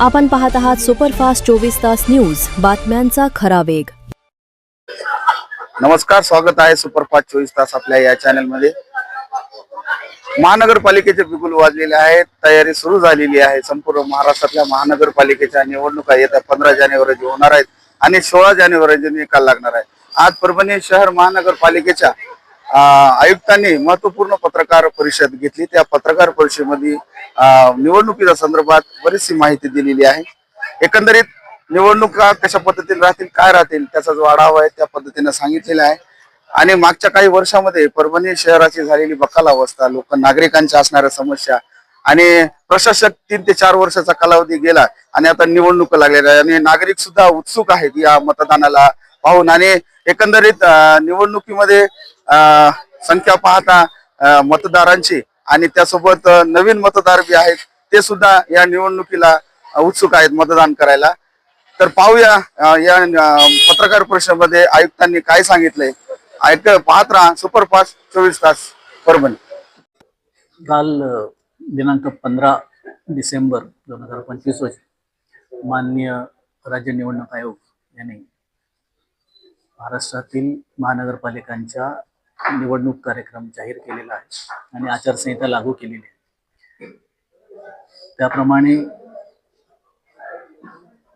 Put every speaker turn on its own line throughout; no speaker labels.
आपण पाहत आहात सुपरफास्ट चोवीस तास न्यूज. बातम्यांचा खरा वेग.
नमस्कार स्वागत आहे सुपरफास्ट चोवीस तास आपल्या या चॅनलमध्ये महानगरपालिकेचे बिगुल वाजलेले आहेत तयारी सुरू झालेली आहे. संपूर्ण महाराष्ट्रातल्या महानगरपालिकेच्या निवडणुका येत्या पंधरा जानेवारी होणार आहेत आणि सोळा जानेवारी निकाल लागणार आहे. आज परभणी शहर महानगरपालिकेच्या आयुक्तांनी महत्त्वपूर्ण पत्रकार परिषद घेतली. त्या पत्रकार परिषदेमध्ये निवडणुकीच्या संदर्भात बरीचशी माहिती दिलेली आहे. एकंदरीत निवडणुका कशा पद्धतीने राहतील काय राहतील त्याचा जो आढावा आहे त्या पद्धतीने सांगितलेला आहे. आणि मागच्या काही वर्षामध्ये परभणी शहराची झालेली बकाल अवस्था लोक नागरिकांच्या असणाऱ्या समस्या आणि प्रशासक तीन ते चार वर्षाचा कालावधी गेला आणि आता निवडणूक लागलेल्या आहे आणि नागरिक सुद्धा उत्सुक आहेत या मतदानाला पाहून. आणि एकंदरीत निवडणुकीमध्ये संख्या पाहता मतदारांची आणि त्यासोबत नवीन मतदार बी आहेत ते सुद्धा या निवडणुकीला उत्सुक आहेत मतदान करायला. तर पाहूया या पत्रकार परिषदेमध्ये आयुक्तांनी काय सांगितलंय. ऐक पाहत राहा सुपरफास्ट चोवीस तास परभणी.
काल दिनांक पंधरा डिसेंबर दोन हजार पंचवीस रोजी माननीय राज्य निवडणूक आयोग यांनी महाराष्ट्रातील महानगरपालिकांच्या निवडणूक कार्यक्रम जाहीर केलेला आहे आणि आचारसंहिता लागू केलेली आहे. त्याप्रमाणे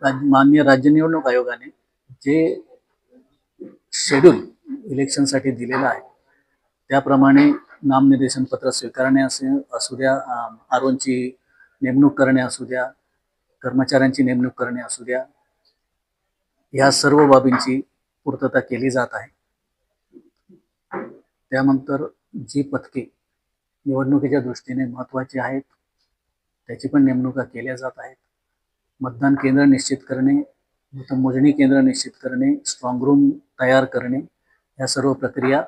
राज- मान्य राज्य निवडणूक आयोगाने जे शेड्यूल इलेक्शनसाठी दिलेलं आहे त्याप्रमाणे नामनिर्देशन पत्र स्वीकारणे असे असू द्या आरोंची नेमणूक करणे असू द्या कर्मचाऱ्यांची नेमणूक करणे असू द्या ह्या सर्व बाबींची पूर्तता केली जात आहे. त्यानंतर जी पथके निवडणुकीच्या दृष्टीने महत्त्वाची आहेत त्याची पण नेमणुका केल्या जात आहेत. मतदान केंद्र निश्चित करणे मतमोजणी केंद्र निश्चित करणे स्ट्रॉंग रूम तयार करणे या सर्व प्रक्रिया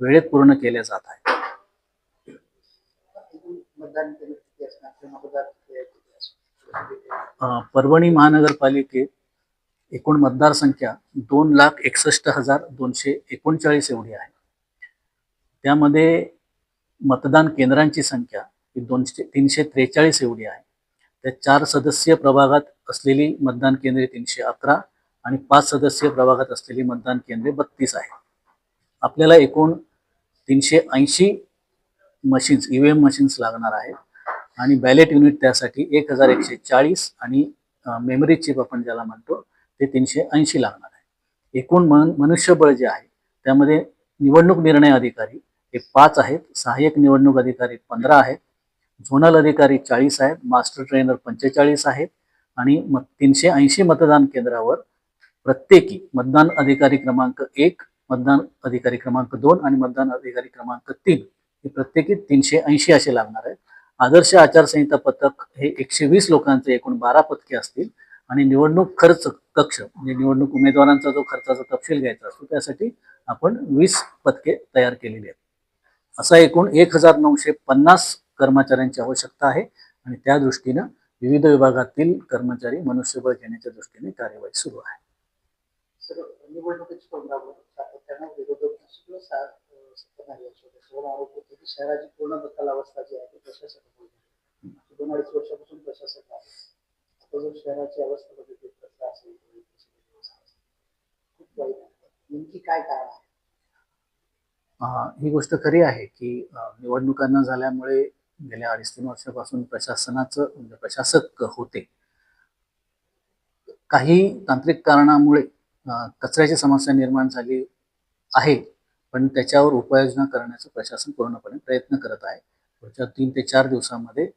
वेळेत पूर्ण केल्या जात आहेत. परभणी महानगरपालिकेत एकूण मतदारसंख्या दोन लाख एकसष्ट हजार दोनशे एकोणचाळीस एवढी आहे. त्यामध्ये मतदान केंद्रांची संख्या ही दोनशे तीनशे त्रेचाळीस एवढी आहे. त्या चार सदस्यीय प्रभागात असलेली मतदान केंद्रे तीनशे अकरा आणि पाच सदस्यीय प्रभागात असलेली मतदान केंद्रे बत्तीस आहे आपल्याला एकूण तीनशे ऐंशी machines E V M machines लागणार आहेत आणि बॅलेट युनिट त्यासाठी एक हजार एकशे चाळीस आणि मेमरी चिप आपण ज्याला म्हणतो ते तीनशे ऐंशी लागणार आहे. एकूण मन मनुष्यबळ जे आहे त्यामध्ये निवडणूक निर्णय अधिकारी हे पाच आहेत. सहाय्यक निवडणूक अधिकारी पंधरा आहेत. झोनल अधिकारी चाळीस आहेत. मास्टर ट्रेनर पंचेचाळीस आहेत. आणि मग तीनशे ऐंशी मतदान केंद्रावर प्रत्येकी मतदान अधिकारी क्रमांक एक मतदान अधिकारी क्रमांक दोन आणि मतदान अधिकारी क्रमांक तीन हे प्रत्येकी तीनशे ऐंशी असे लागणार आहेत. आदर्श आचारसंहिता पथक हे एकशे वीस लोकांचे एकूण बारा पथके असतील आणि निवडणूक खर्च कक्ष म्हणजे निवडणूक उमेदवारांचा जो खर्चाचा तपशील घ्यायचा असतो त्यासाठी आपण वीस पथके तयार केलेली आहेत. असा एकूण एक हजार नऊशे पन्नास कर्मचाऱ्यांची आवश्यकता आहे. आणि त्या दृष्टीनं विविध विभागातील कर्मचारी मनुष्यबळ घेण्याच्या दृष्टीने कार्यवाही सुरू आहे.
सर निवडणुकीच्या तोंडावर सातत्यानं सत्ताधारी आरोप होते की शहराची पूर्ण जी आहे ती दोन अडीच वर्षापासून प्रशासक आहे. आता जर शहराची अवस्था बघितली असेल खूप वाईट आहे नेमकी काय कारण आहे?
ही गोष्ट खरी आहे की निवडणुकांना निवडणुका न झाल्यामुळे गेल्या अडीच तीन वर्षापासून प्रशासनाचं म्हणजे प्रशासक होते. काही तांत्रिक कारणामुळे कचऱ्याची समस्या निर्माण झाली आहे पण त्याच्यावर उपाययोजना करण्याचं प्रशासन पूर्णपणे प्रयत्न करत आहे. पुढच्या तीन ते चार दिवसामध्ये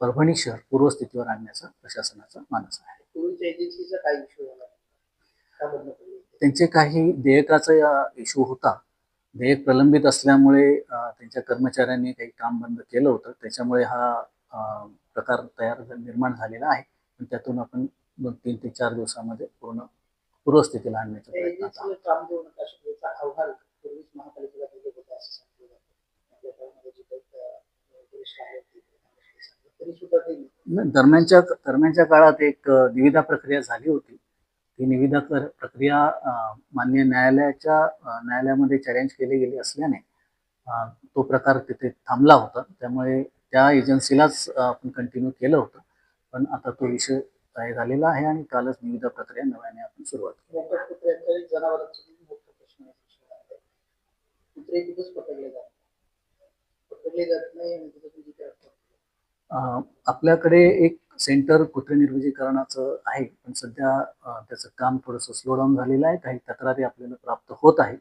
परभणी शहर पूर्वस्थितीवर आणण्याचा प्रशासनाचा मानस आहे. त्यांचे काही देयकाचा इश्यू होता. देयक प्रलंबित असल्यामुळे त्यांच्या कर्मचाऱ्यांनी काही काम बंद केलं होतं. त्याच्यामुळे हा प्रकार तयार निर्माण झालेला आहे. पण त्यातून आपण दोन तीन ते चार दिवसामध्ये पूर्ण पूर्वस्थितीला आणण्याचा प्रयत्न दरम्यानच्या दरम्यानच्या काळात एक निविदा प्रक्रिया झाली होती. ही निविदा कर- प्रक्रिया मान्य न्यायालयाच्या न्यायालयामध्ये चॅलेंज केली गेली असल्याने तो प्रकार तिथे थांबला होता. त्यामुळे त्या एजन्सीलाच आपण कंटिन्यू केलं होतं. पण आता तो विषय तयार झालेला आहे आणि कालच निविदा प्रक्रिया नव्याने आपण सुरुवात केली.
जनावरांचा पकडले जात नाही.
आपल्याकडे एक सेंटर कुत्रे निर्विजीकरणाचं आहे पण सध्या त्याचं काम थोडंसं स्लो डाऊन झालेलं आहे. काही तक्रारी आपल्याला प्राप्त होत आहेत.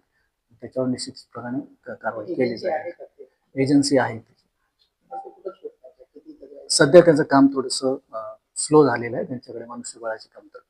त्याच्यावर निश्चितप्रमाणे कारवाई केली जाईल. एजन्सी आहे? सध्या त्याचं काम थोडंसं स्लो झालेलं आहे. त्यांच्याकडे मनुष्यबळाची कमतरता